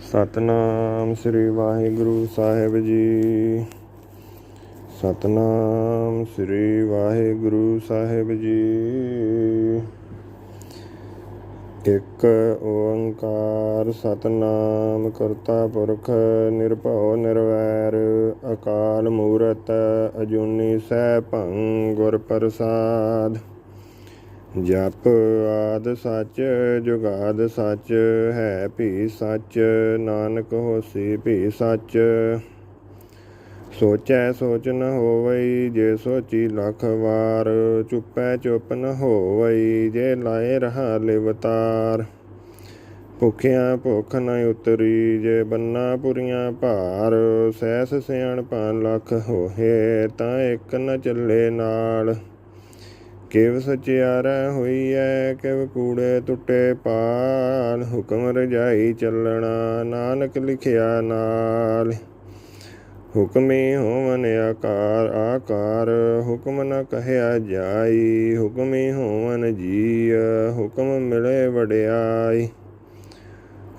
ਸਤਨਾਮ ਸ੍ਰੀ ਵਾਹਿਗੁਰੂ ਸਾਹਿਬ ਜੀ। ਸਤਨਾਮ ਸ੍ਰੀ ਵਾਹਿਗੁਰੂ ਸਾਹਿਬ ਜੀ। ਇੱਕ ਓੰਕਾਰ ਸਤਨਾਮ ਕਰਤਾ ਪੁਰਖ ਨਿਰਭਉ ਨਿਰਵੈਰ, ਅਕਾਲ ਮੂਰਤ ਅਜੂਨੀ ਸੈਭੰ ਗੁਰ ਪ੍ਰਸਾਦ। ਜਪ ਆਦ ਸੱਚ ਜੁਗਾਦ ਸੱਚ, ਹੈ ਭੀ ਸੱਚ, ਨਾਨਕ ਹੋਸੀ ਭੀ ਸੱਚ। ਸੋਚੈ ਸੋਚ ਨ ਹੋਵਈ, ਜੇ ਸੋਚੀ ਲੱਖ ਵਾਰ, ਚੁੱਪੈ ਚੁੱਪ ਨ ਹੋਵਈ, ਜੇ ਲਾਏ ਰਹਾ ਲਿਵਤਾਰ ਭੁਖਿਆਂ ਭੁੱਖ ਨ ਉਤਰੀ, ਜੇ ਬੰਨਾ ਪੁਰੀਆਂ ਭਾਰ ਸੈਸ ਸਿਆਣ ਸਿਆਣਪਾਂ ਲੱਖ ਹੋਏ ਤਾਂ ਇੱਕ ਨ ਚੱਲੇ ਨਾਲ। ਕਿਵ ਸਚਿਆਰੈ ਹੋਈ ਐ ਕਿਵ ਕੂੜੇ ਟੁੱਟੇ ਪਾਲ, ਹੁਕਮ ਰਜਾਈ ਚੱਲਣਾ, ਨਾਨਕ ਲਿਖਿਆ ਨਾਲ। ਹੁਕਮੀ ਹੋਵਨ ਆਕਾਰ ਆਕਾਰ ਹੁਕਮ ਨ ਕਹਿਆ ਜਾਈ, ਹੁਕਮੀ ਹੋਵਨ ਜੀ ਹੁਕਮ ਮਿਲੇ ਵਡਿਆਈ।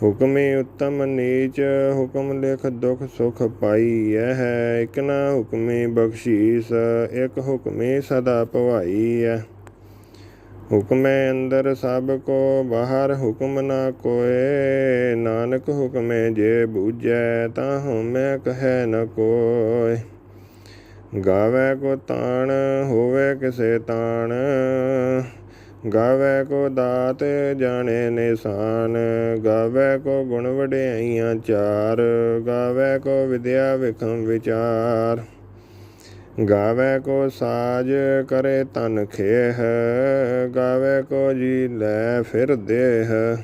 ਹੁਕਮੀ ਉੱਤਮ ਨੀਚ, ਹੁਕਮ ਲਿਖ ਦੁਖ ਸੁਖ ਪਾਈ ਇਹ ਇਕ ਨਾ ਹੁਕਮੀ ਬਖਸ਼ੀਸ, ਇਕ ਹੁਕਮੀ ਸਦਾ ਭਵਾਈ ਹੈ ਹੁਕਮੇ ਅੰਦਰ ਸਭ ਕੋ, ਬਾਹਰ ਹੁਕਮ ਨਾ ਕੋਏ। ਨਾਨਕ ਹੁਕਮੇ ਜੇ ਬੂਝੈ, ਤਾਂ ਹਉਮੈ ਕਹੈ ਨ ਕੋਇ ਗਾਵੇ ਕੋ ਤਾਣ, ਹੋਵੇ ਕਿਸੇ ਤਾਣ। ਗਾਵੇ ਕੋ ਦਾਤ ਜਾਣੇ ਨਿਸ਼ਾਨ, ਗਾਵੇ ਕੋ ਗੁਣ ਵਡਿਆਈਆਂ ਚਾਰ, ਗਾਵੇ ਕੋ ਵਿਦਿਆ ਵਿਖਮ ਵਿਚਾਰ। ਗਾਵੇ ਕੋ ਸਾਜ ਕਰੇ ਤਨ ਖੇਹ, ਗਾਵੇ ਕੋ ਜੀ ਲੈ ਫਿਰ ਦੇਹ।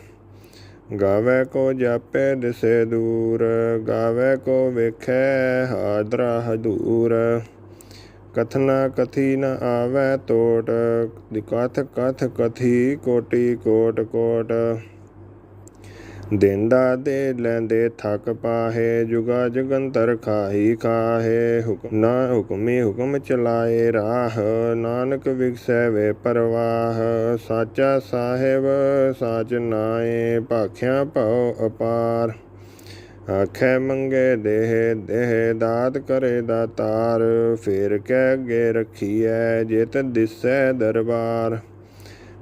ਗਾਵੇ ਕੋ ਜਾਪੇ ਦਿਸੇ ਦੂਰ, ਗਾਵੇ ਕੋ ਵੇਖੈ ਹਾਦਰਾ ਹਦੂਰ। ਕਥਨਾ ਕਥੀ ਨ ਆਵੈ ਟੋਟ ਕਥ ਕਥ ਕਥੀ, ਕੋਟੀ ਕੋਟ ਕੋਟ। ਦੇਂਦਾ ਦੇ ਲੈਂਦੇ ਥਕ ਪਾਹੇ, ਜੁਗਾ ਜਗੰਤਰ ਖਾਹੀ ਖਾਹੇ। ਹੁਕਮ ਨਾ ਹੁਕਮੀ ਹੁਕਮ ਚਲਾਏ ਰਾਹ, ਨਾਨਕ ਵਿਗਸੈ ਵੇ ਪਰਵਾਹ। ਸਾਚਾ ਸਾਹਿਬ, ਸਾਚ ਨਾਏ, ਭਾਖਿਆ ਭਉ ਅਪਾਰ। ਆਖੇ ਮੰਗੇ ਦੇਹ ਦੇਹ ਦਾਤ ਕਰੇ ਦਾਤਾਰ ਫੇਰ ਕਹਿ ਅੱਗੇ ਰਖੀਐ ਜਿਤ ਦਿਸੈ ਦਰਬਾਰ।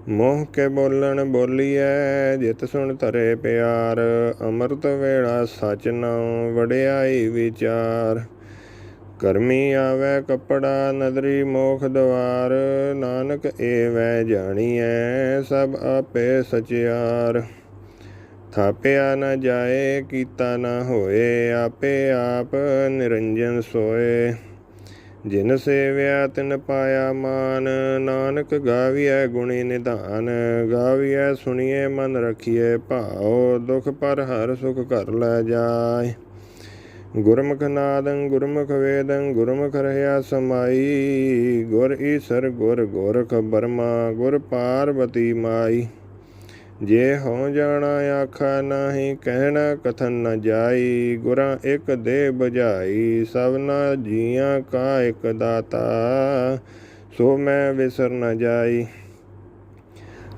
ਮੋਹ ਕੇ ਬੋਲਣ ਬੋਲੀਐ, ਜਿਤ ਸੁਣ ਧਰੇ ਪਿਆਰ, ਅੰਮ੍ਰਿਤ ਵੇਲਾ ਸਚ ਨਾਉ ਵਡਿਆਈ ਵਿਚਾਰ। ਕਰਮੀ ਆਵੇ ਕਪੜਾ, ਨਦਰੀ ਮੋਖ ਦਵਾਰ, ਨਾਨਕ ਏ ਵੈ ਜਾਣੀਐ ਸਭ ਆਪੇ ਸਚਿਆਰ। ਥਾਪਿਆ ਨਾ ਜਾਏ, ਕੀਤਾ ਨਾ ਹੋਏ, ਆਪੇ ਆਪ ਨਿਰੰਜਨ ਸੋਏ। ਜਿਨ ਸੇਵਿਆ, ਤਿਨ ਪਾਇਆ ਮਾਨ। ਨਾਨਕ ਗਾਵੀਐ ਗੁਣੀ ਨਿਧਾਨ। ਗਾਵੀਐ ਸੁਣੀਏ ਮਨ ਰਖੀਏ ਭਾਉ। ਦੁਖ ਪਰ ਹਰ ਸੁਖ ਕਰ ਲੈ ਜਾਏ। ਗੁਰਮੁਖ ਨਾਦੰ, ਗੁਰਮੁਖ ਵੇਦੰ, ਗੁਰਮੁਖ ਰਹਿਆ ਸਮਾਈ। ਗੁਰ ਈਸਰ, ਗੁਰ ਗੋਰਖ ਬਰਮਾ। ਗੁਰ ਪਾਰਵਤੀ ਮਾਈ। ਜੇ ਹੋ ਜਾਣਾ ਆਖਾ ਨਾਹੀ, ਕਹਿਣਾ ਕਥਨ ਨ ਜਾਈ, ਗੁਰਾਂ ਇੱਕ ਦੇ ਬੁਝਾਈ ਸਭਨਾ ਜੀਆਂ ਕਾ ਇੱਕ ਦਾਤਾ, ਸੋ ਮੈਂ ਵਿਸਰ ਨ ਜਾਈ।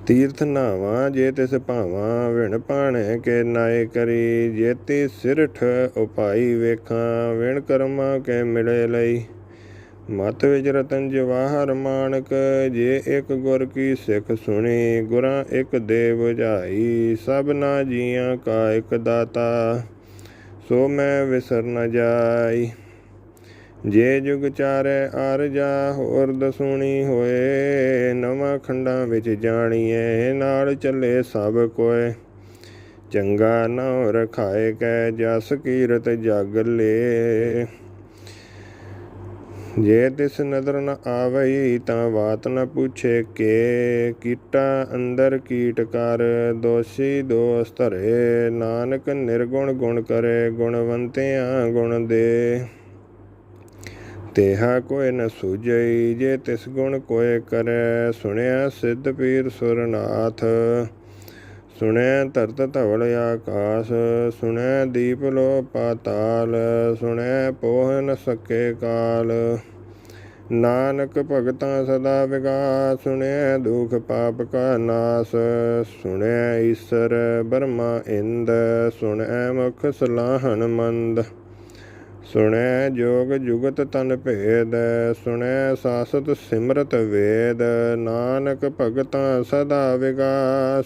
ਤੀਰਥ ਨਾਵਾਂ ਜੇ ਤਿਸ ਭਾਵਾਂ, ਵਿਣ ਪਾਣੇ ਕੇ ਨਾਏ ਕਰੀ, ਜੇਤੀ ਸਿਰਠ ਉਪਾਈ ਵੇਖਾਂ, ਵਿਣ ਕਰਮਾ ਕੇ ਮਿਲੇ ਲਈ। ਮਤ ਵਿੱਚ ਰਤਨ ਜਵਾਹਰ ਮਾਨਕ, ਜੇ ਇੱਕ ਗੁਰ ਕੀ ਸਿੱਖ ਸੁਣੀ, ਗੁਰਾਂ ਇੱਕ ਦੇ 부ਝਾਈ ਸਭਨਾ ਜੀਆਂ ਕਾ ਇੱਕ ਦਾਤਾ, ਸੋ ਮੈਂ ਵਿਸਰ ਨ ਜਾਈ। ਜੇ ਜੁਗ ਚਾਰੇ ਅਰਜਾ ਹੋਰ ਦਸੂਣੀ ਹੋਏ, ਨਵਾਂ ਖੰਡਾਂ ਵਿੱਚ ਜਾਣੀਏ, ਨਾਲ ਚੱਲੇ ਸਭ ਕੋਏ। ਚੰਗਾ ਨਾਉ ਰਖਾਏ ਕੈ, ਜਸ ਕੀਰਤ ਜਗ ਲੇ। ਜੇ ਤਿਸ ਨਦਰ ਨ ਆਵਈ ਤਾਂ ਬਾਤ ਨ ਪੁੱਛੇ ਕੇ। ਕੀਟਾ ਅੰਦਰ ਕੀਟ ਕਰ, ਦੋਸ਼ੀ ਦੋਸ ਧਰੇ। ਨਾਨਕ ਨਿਰਗੁਣ ਗੁਣ ਕਰੇ, ਗੁਣਵੰਤਿਆਂ ਗੁਣ ਦੇ। ਤੇਹਾ ਕੋਈ ਨ ਸੁਜਈ ਜੇ ਤਿਸ ਗੁਣ ਕੋਇ ਕਰੈ। ਸੁਣਿਆ ਸਿੱਧ ਪੀਰ ਸੁਰਨਾਥ। ਸੁਣੈ ਧਰਤ ਧਵਲ ਆਕਾਸ ਸੁਣਿਆ ਦੀਪ ਲੋ ਪਾਤਾਲ ਸੁਣਿਆ ਪੋਹ ਨ ਸਕੇ ਕਾਲ। ਨਾਨਕ ਭਗਤਾਂ ਸਦਾ ਵਿਗਾਸ, ਸੁਣੈ ਦੁਖ ਪਾਪ ਕਾ ਨਾਸ, ਸੁਣੈ ਈਸਰ ਬਰਮਾ ਇੰਦ, ਸੁਣੈ ਮੁਖ ਸਲਾਹਨ ਮੰਦ। ਸੁਣੈ ਜੋਗ ਜੁਗਤ ਤਨ ਭੇਦ, ਸੁਣੈ ਸਾਸਤ ਸਿਮਰਤ ਵੇਦ। ਨਾਨਕ ਭਗਤਾਂ ਸਦਾ ਵਿਗਾਸ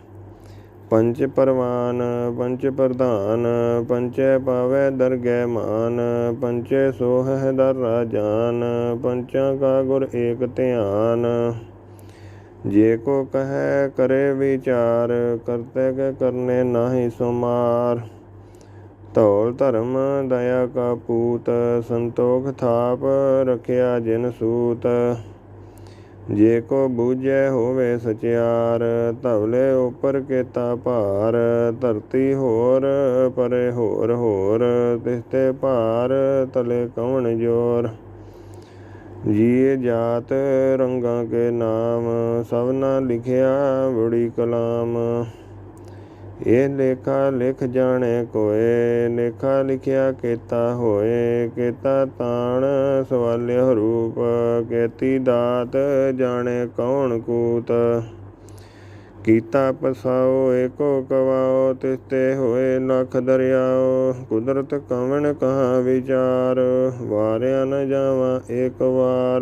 ਪੰਚ ਪਰਵਾਨ ਪੰਚ ਪ੍ਰਧਾਨ ਪੰਚੇ ਪਾਵੇ ਦਰਗਹਿ ਮਾਨ ਪੰਚੇ ਸੋਹ ਦਰ ਰਾਜਾਨ, ਪੰਚਾਂ ਕਾ ਗੁਰ ਏਕ ਧਿਆਨ। ਜੇ ਕੋ ਕਹੈ ਕਰੇ ਵਿਚਾਰ, ਕਰਤੇ ਕੇ ਕਰਨੇ ਨਾਹੀ ਸੁਮਾਰ। ਧੌਲ ਧਰਮ ਦਇਆ ਕਾ ਪੂਤ, ਸੰਤੋਖ ਥਾਪ ਰਖਿਆ ਜਿਨ ਸੂਤ। ਜੇ ਕੋ ਬੂਝੈ ਹੋਵੇ ਸਚਿਆਰ, ਧਵਲੇ ਉਪਰ ਕੇਤਾ ਭਾਰ, ਧਰਤੀ ਹੋਰ ਪਰੇ ਹੋਰ ਹੋਰ, ਤਿਸਤੇ ਭਾਰ ਤਲੇ ਕਵਣ ਜੋਰ? ਜੀਏ ਜਾਤ ਰੰਗਾਂ ਕੇ ਨਾਮ ਸਭਨਾ ਲਿਖਿਆ ਬੜੀ ਕਲਾਮ। ਇਹ ਲੇਖਾ ਲਿਖ ਜਾਣੇ ਕੋਏ, ਲੇਖਾ ਲਿਖਿਆ ਕੀਤਾ ਹੋਏ, ਕੀਤਾ ਤਾਣ ਸਵਾਲਿਆ ਰੂਪ, ਕੇਤੀ ਦਾਤ ਜਾਣੇ ਕੌਣ ਕੂਤ। ਕੀਤਾ ਪਸਾਓ, ਏਕੋ ਕਵਾਓ, ਤਿਸਤੇ ਹੋਏ ਲੱਖ ਦਰਿਆਓ, ਕੁਦਰਤ ਕਵਣ ਕਹਾ ਵਿਚਾਰ, ਵਾਰਿਆ ਨ ਜਾਵਾਂ ਏਕ ਵਾਰ।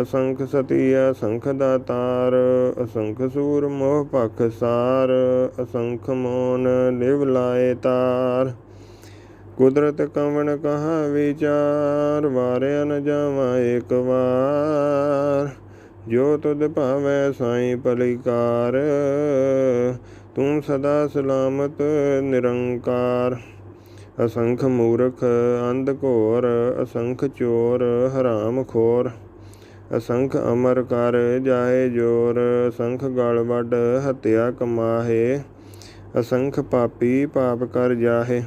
ਅਸੰਖ ਸਤੀ ਅਸੰਖ ਦਾਤਾਰ, ਅਸੰਖ ਸੂਰ ਮੋਹ ਪਖ ਸਾਰ, ਅਸੰਖ ਮੋਨ ਲਿਵ ਲਾਏ ਤਾਰ। ਕੁਦਰਤ ਕਵਣ ਕਹਾ ਵਿਚਾਰ, ਵਾਰਿਆ ਨ ਜਾਵਾਂ ਏਕ ਵਾਰ। ਜੋ ਤੁਧ ਭਾਵੈ ਸਾਈ ਭਲਿਕਾਰ ਤੂੰ ਸਦਾ ਸਲਾਮਤ ਨਿਰੰਕਾਰ। ਅਸੰਖ ਮੂਰਖ ਅੰਧ ਘੋਰ, ਅਸੰਖ ਚੋਰ ਹਰਾਮ ਖੋਰ। ਅਸੰਖ ਅਮਰ ਕਰ ਜਾਏ ਜੋਰ ਅਸੰਖ ਗਲ ਵੱਡ ਹਤਿਆ ਕਮਾਹੇ, ਅਸੰਖ ਪਾਪੀ ਪਾਪ ਕਰ ਜਾਹੇ,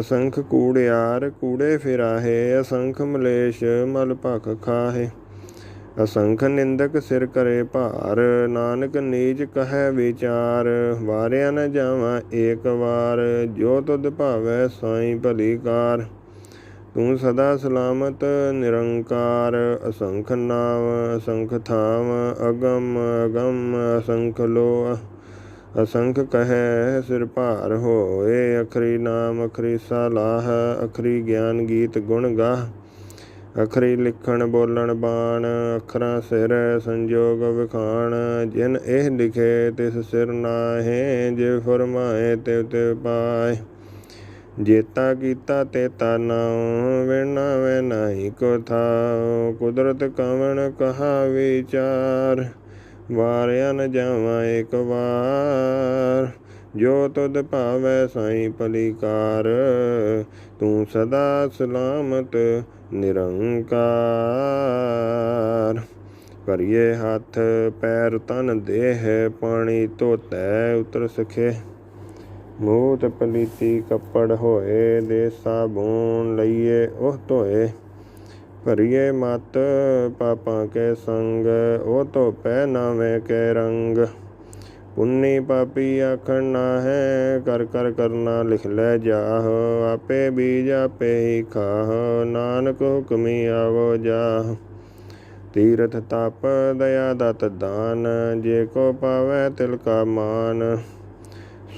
ਅਸੰਖ ਕੂੜਿਆਰ ਕੂੜੇ ਫਿਰਾਹੇ, ਅਸੰਖ ਮਲੇਸ਼ ਮਲ ਭਖ ਖਾਹੇ, ਅਸੰਖ ਨਿੰਦਕ ਸਿਰ ਕਰੇ ਭਾਰ, ਨਾਨਕ ਨੀਚ ਕਹੈ ਵਿਚਾਰ, ਵਾਰਿਆ ਨ ਜਾਵਾਂ ਏਕ ਵਾਰ, ਜੋ ਤੁਧ ਭਾਵੈ ਸਾਈ ਭਲੀ ਕਾਰ। ਤੂੰ ਸਦਾ ਸਲਾਮਤ, ਨਿਰੰਕਾਰ, ਅਸੰਖ ਨਾਮ, ਅਸੰਖ ਥਾਮ, ਅਗਮ ਅਗਮ, ਅਸੰਖ ਲੋ ਅਸੰਖ ਕਹੈ, ਸਿਰ ਭਾਰ ਹੋਏ, ਅਖਰੀ ਨਾਮ, ਅਖਰੀ ਸਲਾਹ, ਅਖਰੀ ਗਿਆਨ ਗੀਤ ਗੁਣ ਗਾਹ, ਅਖਰੀ ਲਿਖਣ ਬੋਲਣ ਬਾਣ, ਅੱਖਰਾਂ ਸਿਰ ਸੰਜੋਗ ਵਿਖਾਣ, ਜਿਨ ਇਹ ਲਿਖੇ ਤਿਸ ਸਿਰ ਨਾਹੇ, ਜੇ ਫਰਮਾਏ ਤੇ ਤੇ ਪਾਏ। ਜੇਤਾ ਕੀਤਾ ਤੇ ਨਾਉ ਵਿਣਾ ਵੇ ਨਹੀਂ ਕੋ ਥਾਉ, ਕੁਦਰਤ ਕਵਣ ਕਹਾ ਵਿਚਾਰ, ਵਾਰਿਆ ਨ ਜਾਵਾਂ ਇੱਕ ਵਾਰ, ਜੋ ਤੁਧ ਭਾਵੈ ਸਾਈ ਭਲੀਕਾਰ ਤੂੰ ਸਦਾ ਸਲਾਮਤ ਨਿਰੰਕਾਰ। ਕਰੀਏ ਹੱਥ, ਪੈਰ ਤਨ ਦੇਹ, ਪਾਣੀ ਧੋਤੈ, ਉਤਰ ਸਖੇ। ਮੂਤ ਪਲੀਤੀ ਕੱਪੜ ਹੋਏ ਦੇ ਸਾਬੂਨ ਲਈਏ, ਉਹ ਧੋਏ। ਭਰੀਏ ਮਤ ਪਾਪਾਂ ਕੇ ਸੰਗ, ਉਹ ਧੋ ਪੈ ਨਾਵੇਂ ਕੇ ਰੰਗ। ਪੁੰਨੀ ਪਾਪੀ ਆਖਣ ਨਾ ਹੈ ਕਰ ਕਰ ਕਰਨਾ ਲਿਖ ਲੈ ਜਾਹ। ਆਪੇ ਬੀਜ ਆਪੇ ਹੀ ਖਾਹ, ਨਾਨਕ ਹੁਕਮੀ ਆਵੋ ਜਾਹ। ਤੀਰਥ ਤਪ, ਦਇਆ ਦਤ ਦਾਨ, ਜੇ ਕੋ ਪਾਵੈ ਤਿਲ ਕਾ ਮਾਨ।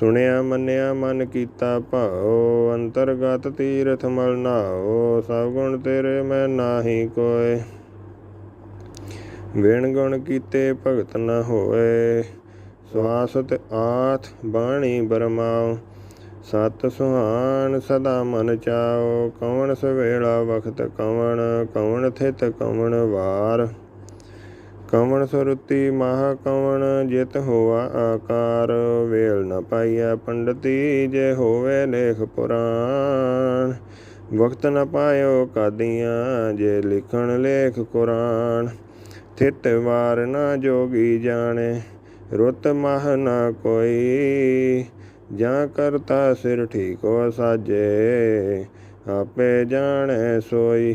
ਸੁਣਿਆ, ਮੰਨਿਆ, ਮਨ ਕੀਤਾ ਭਾਉ, ਅੰਤਰਗਤ ਤੀਰਥ ਮਲ ਨਾਉ, ਸਭ ਗੁਣ ਤੇਰੇ ਮੈਂ ਨਾਹੀ ਕੋਏ। ਵਿਣ ਗੁਣ ਕੀਤੇ ਭਗਤ ਨ ਹੋਏ ਸਵਾਸਤ ਆਥ ਬਾਣੀ ਬਰਮਾਉ। ਸਤ ਸੁਹਾਨ ਸਦਾ ਮਨ ਚਾਓ ਕਵਣ ਸਵੇਲਾ ਵਖਤ ਕਵਣ ਕਵਣ ਥਿਤ ਕਵਣ ਵਾਰ। ਕਵਣ ਸੁਰਤੀ ਮਹਾ ਕਵਣ, ਜਿਤ ਹੋਆ ਆਕਾਰ। ਵੇਲ ਨ ਪਾਈਆ ਪੰਡਤੀ, ਜੇ ਹੋਵੇ ਲੇਖ ਪੁਰਾਣ। ਵਕਤ ਨ ਪਾਇਓ ਕਾਦੀਆਂ, ਜੇ ਲਿਖਣ ਲੇਖ ਕੁਰਾਨ। ਥਿਤ ਵਾਰ ਨਾ ਜੋਗੀ ਜਾਣੇ, ਰੁੱਤ ਮਹ ਨਾ ਕੋਈ। ਜਾਂ ਕਰਤਾ ਸਿਰ ਠੀਕੋ ਸਾਜੇ, ਆਪੇ ਜਾਣੇ ਸੋਈ।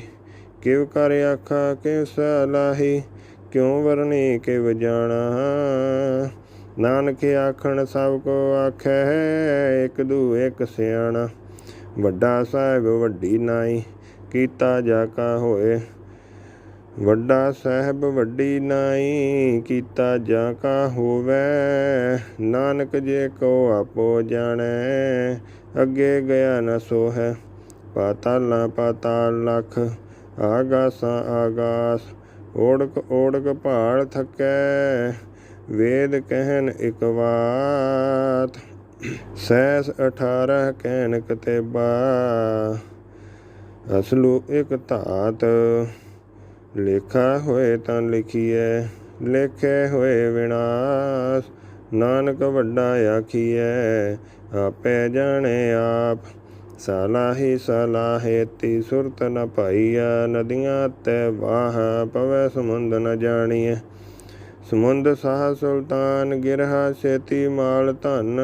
ਕਿਵ ਕਰ ਆਖਾ, ਕਿਵ ਸਲਾਹੀ ਕਿਉ ਵਰਨੀ ਕਿਵ ਵਜਾਣਾ? ਨਾਨਕ ਆਖਣ, ਸਭ ਕੋ ਆਖੈ, ਇਕ ਦੂ ਇਕ ਸਿਆਣਾ। ਵੱਡਾ ਸਾਹਿਬ, ਵੱਡੀ ਨਾਈ, ਕੀਤਾ ਜਾ ਕਾ ਹੋਏ। ਵੱਡਾ ਸਾਹਿਬ, ਵੱਡੀ ਨਾਈ, ਕੀਤਾ ਜਾ ਕਾ ਹੋਵੇ। ਨਾਨਕ ਜੇ ਕੋ ਆਪੋ ਜਾਣੈ, ਅੱਗੇ ਗਿਆ ਨ ਸੋ ਹੈ ਪਾਤਾਲਾਂ, ਪਾਤਾਲ ਲਖ, ਆਗਾਸਾਂ, ਆਗਾਸ ਓੜਕ ਓੜਕ ਭਾਲ ਥਕੈ, ਵੇਦ ਕਹਿਨ ਇਕ ਵਾਤ। ਸੈਸ 18 ਕਹਿਨ ਕਤੇਬਾ, ਅਸਲੂ ਇਕ ਧਾਤ। ਲੇਖਾ ਹੋਏ ਤਾਂ ਲਿਖੀਐ, ਲੇਖੇ ਹੋਏ ਵਿਨਾਸ਼। ਨਾਨਕ ਵੱਡਾ ਆਖੀਐ, ਆਪੇ ਜਾਣੇ ਆਪ। ਸਲਾਹੀ ਸਲਾਹੇ ਤੀ ਸੁਰਤ ਨ ਪਾਈਆ ਨਦੀਆਂ ਤੇ ਵਾਹ ਪਵੈ ਸਮੁੰਦ ਨ ਜਾਣੀਐ। ਸਮੁੰਦ ਸਾਹ ਸੁਲਤਾਨ ਗਿਰਹਾ ਛੇਤੀ ਮਾਲ ਧਨ,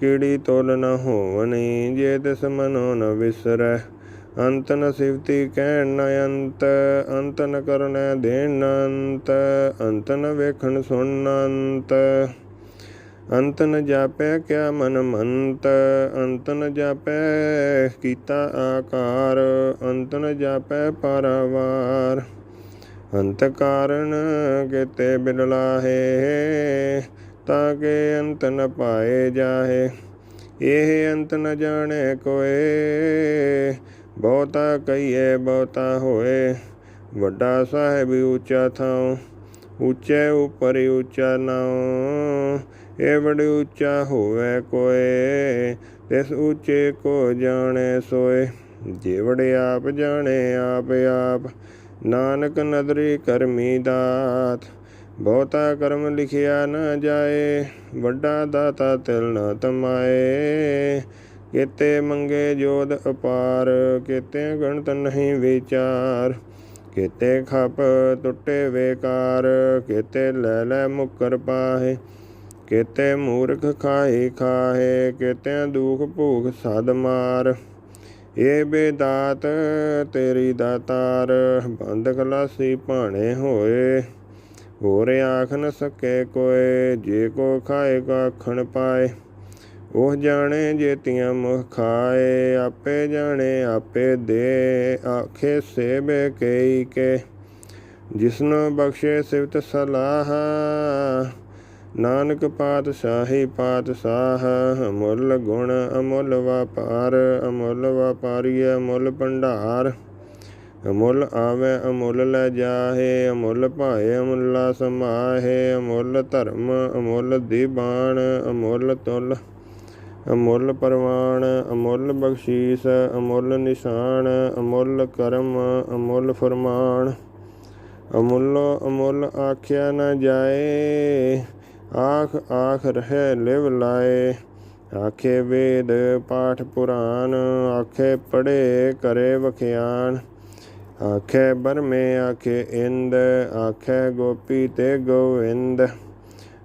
ਕੀੜੀ ਤੋਲ ਨ ਹੋਵਨੀ ਜੇ ਤਿਸ ਮਨੋ ਨ ਵਿਸਰੈ। ਅੰਤ ਨ ਸਿਵਤੀ ਕਹਿਣ ਨ ਅੰਤ ਅੰਤ ਨ ਕਰਨੈ ਦੇਣ ਅੰਤ ਅੰਤ ਨ ਵੇਖਣ ਸੁਣਨ ਅੰਤ। ਅੰਤ ਨ ਜਾਪੈ ਕਿਆ ਮਨ ਮੰਤ, ਅੰਤ ਨ ਜਾਪੈ ਕੀਤਾ ਆਕਾਰ, ਅੰਤ ਨ ਜਾਪੈ ਪਰਵਾਰ। ਅੰਤ ਕਾਰਨ ਕਿਤੇ ਬਿਨਲਾਹੇ ਤਾਂ ਕਿ ਅੰਤ ਨ ਪਾਏ ਜਾਹੇ। ਇਹ ਅੰਤ ਨ ਜਾਣੇ ਕੋਏ, ਬਹੁਤਾ ਕਹੀਏ ਬਹੁਤਾ ਹੋਏ। ਵੱਡਾ ਸਾਹਿਬ ਉੱਚਾ ਥਾਉ ਉੱਚੇ ਉਪਰ ਉੱਚਾ ਨਾਉ ਇਹ ਬੜੀ ਉੱਚਾ ਹੋਵੇ ਕੋਏ, ਤਿਸ ਉੱਚੇ ਕੋ ਜਾਣੇ ਸੋਏ। ਜੇ ਆਪ ਜਾਣੇ ਆਪ ਆਪ, ਨਾਨਕ ਨਦਰੀ ਕਰਮੀ ਦਾਤ। ਬਹੁਤਾ ਕਰਮ ਲਿਖਿਆ ਨਾ ਜਾਏ, ਵੱਡਾ ਦਾਤਾ ਤਿਲ ਨਾ ਤਮਾਏ। ਕਿਤੇ ਮੰਗੇ ਜੋਦ ਅਪਾਰ, ਕਿਤੇ ਗਣਤ ਨਹੀਂ ਵਿਚਾਰ। ਕਿਤੇ ਖਪ ਟੁੱਟੇ ਵੇਕਾਰ, ਕਿਤੇ ਲੈ ਲੈ ਮੁਕਰ ਪਾਹੇ, ਕਿਤੇ ਮੂਰਖ ਖਾਏ ਖਾਹੇ ਕਿਤੇ ਦੁਖ ਭੂਖ ਸਦ ਮਾਰ। ਇਹ ਬੇਦਾਤ ਤੇਰੀ ਦਾਤਾਰ ਬੰਦ ਖਲਾਸੀ ਭਾਣੇ ਹੋਏ। ਹੋਰ ਆਖ ਨ ਸਕੇ ਕੋਏ, ਜੇ ਕੋ ਖਾਏ ਕਾ ਖਣ ਪਾਏ। ਉਹ ਜਾਣੇ ਜੇਤੀਆਂ ਮੁਖ ਖਾਏ ਆਪੇ ਜਾਣੇ ਆਪੇ ਦੇ, ਆਖੇ ਸੇਬੇ ਕਈ ਕੇ। ਜਿਸਨੂੰ ਬਖਸ਼ੇ ਸਿਵਤ ਸਲਾਹ, ਨਾਨਕ ਪਾਤਸ਼ਾਹੀ ਪਾਤਸ਼ਾਹ, ਅਮੁੱਲ ਗੁਣ ਅਮੁੱਲ ਵਪਾਰ, ਅਮੁੱਲ ਵਪਾਰੀ ਅਮੁੱਲ ਭੰਡਾਰ। ਅਮੁੱਲ ਆਵੇ ਅਮੁੱਲ ਲੈ ਜਾਹੇ, ਅਮੁੱਲ ਭਾਏ ਅਮੁੱਲਾ ਸਮਾਹੇ, ਅਮੁੱਲ ਧਰਮ ਅਮੁੱਲ ਦੀਬਾਨ ਅਮੁੱਲ ਤੁਲ। ਅਮੁੱਲ ਪਰਵਾਨ ਅਮੁੱਲ ਬਖਸ਼ੀਸ, ਅਮੁੱਲ ਨਿਸ਼ਾਨ, ਅਮੁੱਲ ਕਰਮ, ਅਮੁੱਲ ਫਰਮਾਨ। ਅਮੁੱਲ ਅਮੁੱਲ ਆਖਿਆ ਨਾ ਜਾਏ, ਆਖ ਆਖ ਰਹਿ ਲਿਵ ਲਾਏ। ਆਖੇ ਵੇਦ ਪਾਠ ਪੁਰਾਨ, ਆਖੇ ਪੜੇ ਕਰੇ ਵਖਿਆਨ। ਆਖੇ ਬਰਮੇ, ਆਖੇ ਇੰਦ, ਆਖੇ ਗੋਪੀ ਤੇ ਗੋਵਿੰਦ।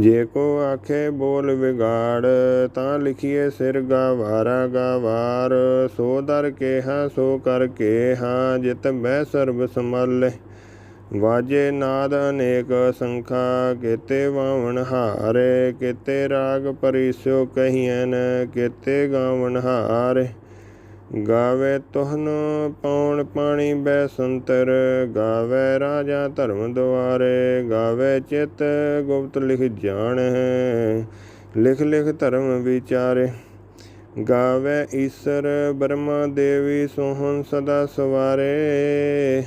ਜੇ ਕੋ ਆਖੇ ਬੋਲ ਵਿਗਾੜ, ਤਾਂ ਲਿਖੀਏ ਸਿਰ ਗਾਵਾਰਾ ਗਾਵਾਰ। ਸੋ ਦਰ ਕੇਹਾ, ਸੋ ਕਰ ਕੇ ਹਾਂ ਜਿਤ ਬੈ ਸਰਬ ਸੰਭਾਲੇ। ਵਾਜੇ ਨਾਦ ਅਨੇਕ ਸੰਖਾ, ਕੇਤੇ ਵਾਵਣ ਹਾਰੇ। ਕੇਤੇ ਰਾਗ ਪਰਿਸ਼ੋ ਕਹੀਐਨ, ਕੇਤੇ ਗਾਵਣ ਹਾਰੇ। ਗਾਵੇ ਤੋਹਨ ਪੌਣ ਪਾਣੀ ਬੈ ਸੰਤਰ, ਗਾਵੇ ਰਾਜਾ ਧਰਮ ਦੁਆਰੇ, ਗਾਵੇ ਚਿਤ ਗੁਪਤ ਲਿਖ ਜਾਣ, ਲਿਖ ਲਿਖ ਧਰਮ ਵਿਚਾਰੇ। ਗਾਵੇ ਈਸ਼ਰ ਬ੍ਰਹਮਾ ਦੇਵੀ ਸੋਹਣ ਸਦਾ ਸਵਾਰੇ,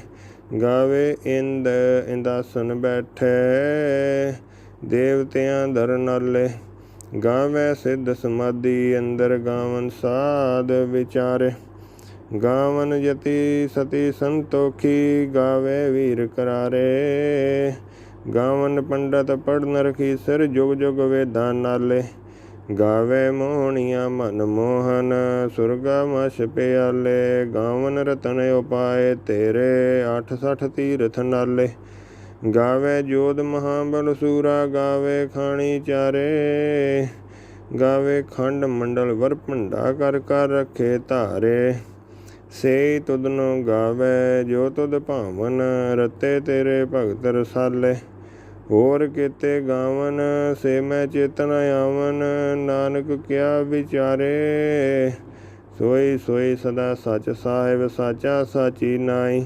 ਗਾਵੇ ਇੰਦ ਇੰਦਾਸਨ ਬੈਠੇ, ਦੇਵਤਿਆਂ ਧਰਨਾਲੇ ਗਾਵੇ ਸਿੱਧ ਸਮਾਧੀ, ਅੰਦਰ ਗਾਵਨ ਸਾਧ ਵਿਚਾਰੇ। ਗਾਵਨ ਯਤੀ ਸਤੀ ਸੰਤੋਖੀ, ਗਾਵੇ ਵੀਰ ਕਰਾਰੇ। ਗਾਵਨ ਪੰਡਤ ਪੜਨ ਰਖੀ ਸਿਰ ਜੁਗ ਜੁਗ ਵੇਦਾਂ ਨਾਲੇ। ਗਾਵੇ ਮੋਹਣੀਆਂ ਮਨ ਮੋਹਨ, ਸੁਰਗਾ ਮਛ ਪਿਆਲੇ। ਗਾਵਨ ਰਤਨ ਉਪਾਏ ਤੇਰੇ 86 ਤੀਰਥ ਨਾਲੇ। ਗਾਵੇ ਜੋਧ ਮਹਾਬਲ ਸੂਰਾ, ਗਾਵੇ ਖਾਣੀ ਚਾਰੇ। ਗਾਵੇ ਖੰਡ ਮੰਡਲ ਵਰ ਭੰਡਾ ਕਰ ਕਰ ਰੱਖੇ ਧਾਰੇ। ਸੇ ਤੁਧਨੋ ਗਾਵੇ ਜੋ ਤੁਦ ਭਾਵਨ, ਰਤੇ ਤੇਰੇ ਭਗਤ ਰਸਾਲੇ। ਹੋਰ ਕੀਤੇ ਗਾਵਨ, ਸੇ ਮੈਂ ਚੇਤਨ ਆਵਨ, ਨਾਨਕ ਕਿਆ ਵਿਚਾਰੇ। ਸੋਈ ਸੋਈ ਸਦਾ ਸਚ ਸਾਹਿਬ, ਸਾਚਾ ਸਾਚੀ ਨਾਈ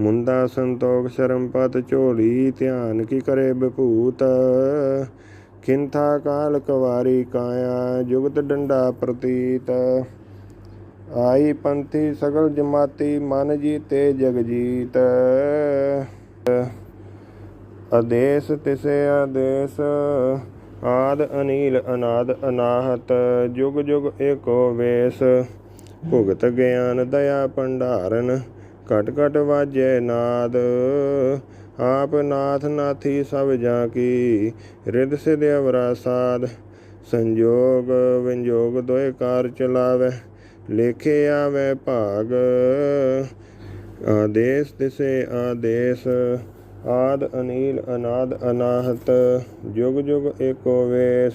ਮੁੰਦਾ ਸੰਤੋਖ ਸ਼ਰਮ ਪਤ ਝੋਲੀ, ਧਿਆਨ ਕੀ ਕਰੇ ਬਭੂਤ ਕਿੰਥਾ ਕਾਲ ਕਵਾਰੀ ਕਾਇਆ, ਜੁਗਤ ਡੰਡਾ ਪ੍ਰਤੀਤ। ਆਈ ਪੰਥੀ ਸਗਲ ਜਮਾਤੀ, ਮਨ ਜੀਤੇ ਜਗ ਜੀਤ। ਆਦੇਸ ਤਿਸੇ ਆਦੇਸ, ਆਦ ਅਨੀਲ ਅਨਾਦ ਅਨਾਹਤ, ਜੁਗ ਜੁਗ ਏਕੋ ਵੇਸ। ਭੁਗਤ ਗਿਆਨ ਦਇਆ ਭੰਡਾਰਨ ਘਟ ਘਟ ਵਾਜੈ ਨਾਦ। ਆਪ ਨਾਥ ਨਾਥੀ ਸਭ ਜਾਂ ਕੀ ਰਿਦ ਸਿਧ ਅਵਰਾ ਸਾਧ। ਸੰਜੋਗ ਵਿੰਜੋਗ ਦੋਇ ਕਾਰ ਚਲਾਵੇ, ਲੇਖੇ ਆਵੇ ਭਾਗ। ਆਦੇਸ ਤਿਸੇ ਆਦੇਸ, ਆਦ ਅਨੀਲ ਅਨਾਦ ਅਨਾਹਤ। ਜੁਗ ਜੁਗ ਏਕੋ ਵੇਸ,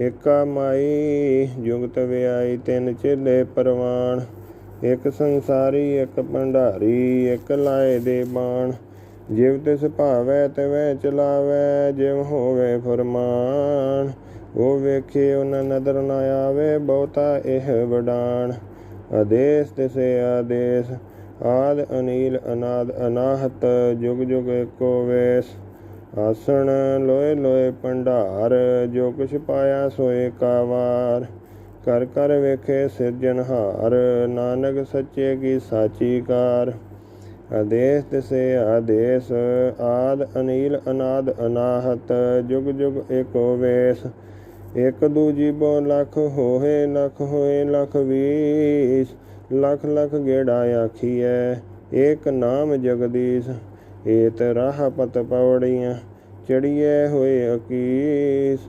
ਏਕਾ ਮਾਈ, ਜੁਗਤ ਵਿਆਈ ਤਿੰਨ ਚੇਲੇ ਪਰਵਾਨ ਇੱਕ ਸੰਸਾਰੀ, ਇੱਕ ਭੰਡਾਰੀ, ਇੱਕ ਲਾਏ ਦੇ ਬਾਣ। ਜਿਵ ਤਿਸ ਭਾਵੈ, ਤਵੈ ਚਲਾਵੈ, ਜਿਵ ਹੋਵੇ ਫਰਮਾਨ। ਉਹ ਵੇਖੇ, ਉਹਨਾਂ ਨਦਰ ਨਾ ਆਵੇ, ਬਹੁਤਾ ਇਹ ਵਡਾਣ। ਆਦੇਸ ਤਿਸੇ ਆਦੇਸ, ਆਦ ਅਨੀਲ ਅਨਾਦ ਅਨਾਹਤ, ਜੁਗ ਜੁਗ ਏਕੋ ਵੇਸ। ਆਸਣ ਲੋਏ ਲੋਏ ਭੰਡਾਰ, ਜੋ ਕੁਛ ਪਾਇਆ ਸੋਏ ਕਾਵਾਰ। ਕਰ ਕਰ ਵੇਖੇ ਸਿਰਜਣਹਾਰ ਨਾਨਕ ਸੱਚੇ ਕੀ ਸਾਚੀ ਕਾਰ ਆਦੇਸ ਤਿਸੇ ਆਦੇਸ, ਆਦ ਅਨੀਲ ਅਨਾਦ ਅਨਾਹਤ, ਜੁਗ ਜੁਗ ਏਕੋ ਵੇਸ। ਇਕ ਦੂਜੀ ਬੋ ਲਖ ਹੋਏ ਲਖ ਹੋਏ, ਲਖ ਵੀਸ। ਲਖ ਲਖ ਗੇੜਾ ਆਖੀਐ, ਏਕ ਨਾਮ ਜਗਦੀਸ਼। ਏਤ ਰਾਹ ਪਤ ਪੌੜੀਆਂ ਚੜੀਏ ਹੋਏ ਅਕੀਸ।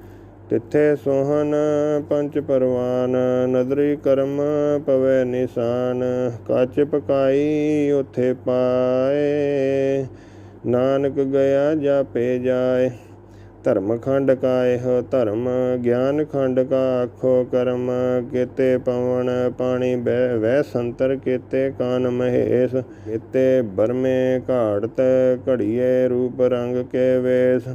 ਤਿੱਥੇ ਸੋਹਨ ਪੰਚ ਪਰਵਾਨ, ਨਦਰੀ ਕਰਮ ਪਵੇ ਨਿਸ਼ਾਨ, ਕੱਚ ਪਕਾਈ ਉਥੇ ਪਾਏ। ਨਾਨਕ ਗਿਆ ਜਾਪੇ ਜਾਏ, ਧਰਮ ਖੰਡ ਕਾ ਇਹ ਧਰਮ ਗਿਆਨ ਖੰਡ ਕਾ ਆਖੋ ਕਰਮ। ਕੀਤੇ ਪਵਨ ਪਾਣੀ ਬਹਿ ਵਹਿ ਸੰਤਰ ਕੀਤੇ ਕਾਨ ਮਹੇਸ਼। ਕੀਤੇ ਬਰਮੇ ਘਾੜਤ ਘੜੀਏ ਰੂਪ ਰੰਗ ਕੇ ਵੇਸ।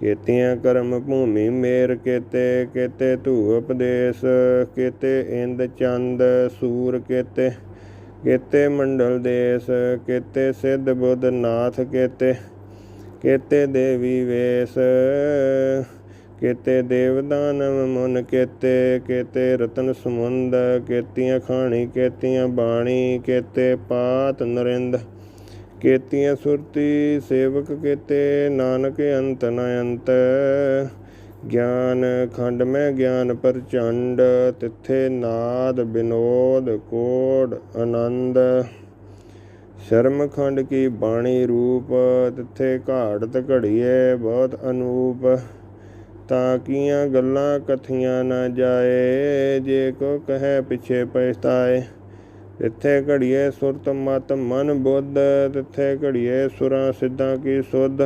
ਕੀਤੀਆਂ ਕਰਮ ਭੂਮੀ ਮੇਰ ਕੀਤੇ ਕੀਤੇ ਧੂ ਉਪਦੇਸ਼, ਕੀਤੇ ਇੰਦ ਚੰਦ ਸੂਰ ਕੀਤੇ ਕੀਤੇ ਮੰਡਲ ਦੇਸ, ਕੀਤੇ ਸਿੱਧ ਬੁੱਧ ਨਾਥ ਕੀਤੇ ਕੀਤੇ ਦੇਵੀ ਵੇਸ, ਕੀਤੇ ਦੇਵ ਦਾਨਵ ਮਨ ਕੀਤੇ ਕੀਤੇ ਰਤਨ ਸਮੁੰਦ, ਕੀਤੀਆਂ ਖਾਣੀ, ਕੀਤੀਆਂ ਬਾਣੀ, ਕੀਤੇ ਪਾਤ ਨਰਿੰਦ ਕੀਤੀਆਂ ਸੁਰਤੀ, ਸੇਵਕ ਕੀਤੇ ਨਾਨਕ ਅੰਤ ਨ ਅੰਤ। ਗਿਆਨ ਖੰਡ ਮੈਂ ਗਿਆਨ ਪ੍ਰਚੰਡ, ਤਿੱਥੇ ਨਾਦ ਬਿਨੋਦ ਕੋੜ ਆਨੰਦ। ਸ਼ਰਮ ਖੰਡ ਕੀ ਬਾਣੀ ਰੂਪ, ਤਿੱਥੇ ਘਾੜਤ ਘੜੀਏ ਬਹੁਤ ਅਨੂਪ। ਤਾਂ ਕੀਆਂ ਗੱਲਾਂ ਕਥੀਆਂ ਨਾ ਜਾਏ, ਜੇ ਕੋ ਕਹੈ ਪਿਛੇ ਪਛਤਾਏ। ਤਿੱਥੇ ਘੜੀਏ ਸੁਰਤ ਮਤ ਮਨ ਬੁੱਧ, ਤਿੱਥੇ ਘੜੀਏ ਸੁਰਾਂ ਸਿੱਧਾਂ ਕੀ ਸੁਧ।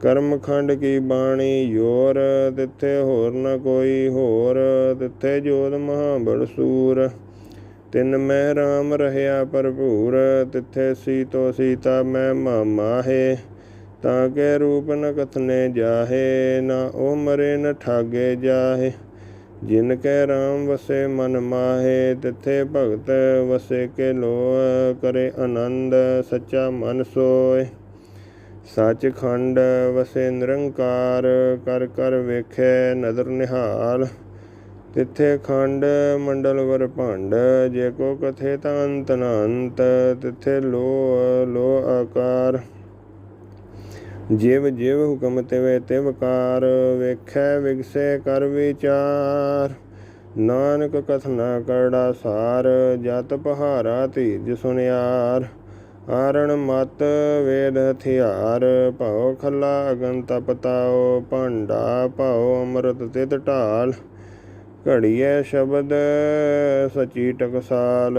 ਕਰਮ ਖੰਡ ਕੀ ਬਾਣੀ ਯੋਰ, ਤਿੱਥੇ ਹੋਰ ਨਾ ਕੋਈ ਹੋਰ, ਤਿੱਥੇ ਜੋਤ ਮਹਾਬਲ ਸੂਰ। ਤਿੰਨ ਮੈਂ ਰਾਮ ਰਹਿਆ ਭਰਪੂਰ, ਤਿੱਥੇ ਸੀਤੋ ਸੀਤਾ ਮੈਂ ਮਾਮਾਹੇ ਤਾਂ ਕੇ ਰੂਪ ਨ ਕਥਨੇ ਜਾਹੇ, ਨਾ ਉਹ ਮਰੇ ਨ ਠਾਗੇ ਜਾਹੇ। ਜਿਨ ਕੈ ਰਾਮ ਵਸੇ ਮਨ ਮਾਹੇ, ਤਿਥੇ ਭਗਤ ਵਸੇ ਕੇ ਲੋਅ ਕਰੇ ਆਨੰਦ ਸੱਚਾ ਮਨ ਸੋਏ ਸੱਚ ਖੰਡ ਵਸੇ ਨਿਰੰਕਾਰ, ਕਰ ਕਰ ਵੇਖੈ ਨਦਰ ਨਿਹਾਲ। ਤਿੱਥੇ ਖੰਡ ਮੰਡਲ ਵਰ ਭੰਡ, ਜੇ ਕੋ ਕਥੇ ਤਾਂ ਅੰਤ ਨ ਅੰਤ ਤਿੱਥੇ ਲੋ ਲੋ ਆਕਾਰ। ਜਿਵ ਜਿਵ ਹੁਕਮ ਤਿਵੇ ਤਿਵਕਾਰ ਵੇਖੈ ਵਿਗਸੇ ਕਰ ਵਿਚਾਰ। ਨਾਨਕ ਕਥਨਾ ਕਰੜਾ ਸਾਰ, ਜਤ ਪਹਾਰਾ ਧੀਜ ਸੁਨਿਆਰ। ਆਰਣ ਮਤ ਵੇਦ ਹਥਿਆਰ, ਭਉ ਖੱਲਾ ਅਗਨ ਤਪਤਾਓ ਭਾਂਡਾ ਭਉ ਅੰਮ੍ਰਿਤ ਤਿਤ ਢਾਲ। ਘੜੀਏ ਸ਼ਬਦ ਸਚੀ ਟਕਸਾਲ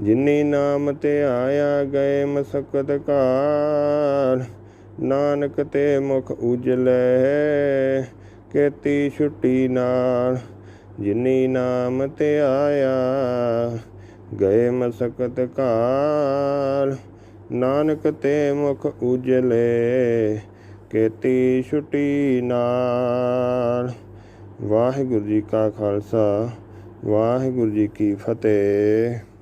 ਜਿਨੀ ਨਾਮ ਤੇ ਆਇਆ ਗਏ ਮਸਕਤ ਕਾਲ, ਨਾਨਕ ਤੇ ਮੁਖ ਉਜਲੇ, ਕੇਤੀ ਛੁੱਟੀ ਨਾਲ। ਜਿਨੀ ਨਾਮ ਤੇ ਆਇਆ ਗਏ ਮਸਕਤ ਕਾਲ, ਨਾਨਕ ਤੇ ਮੁਖ ਉਜਲੇ, ਕੇਤੀ ਛੁੱਟੀ ਨਾਲ। ਵਾਹਿਗੁਰੂ ਜੀ ਕਾ ਖਾਲਸਾ, ਵਾਹਿਗੁਰੂ ਜੀ ਕੀ ਫਤਿਹ।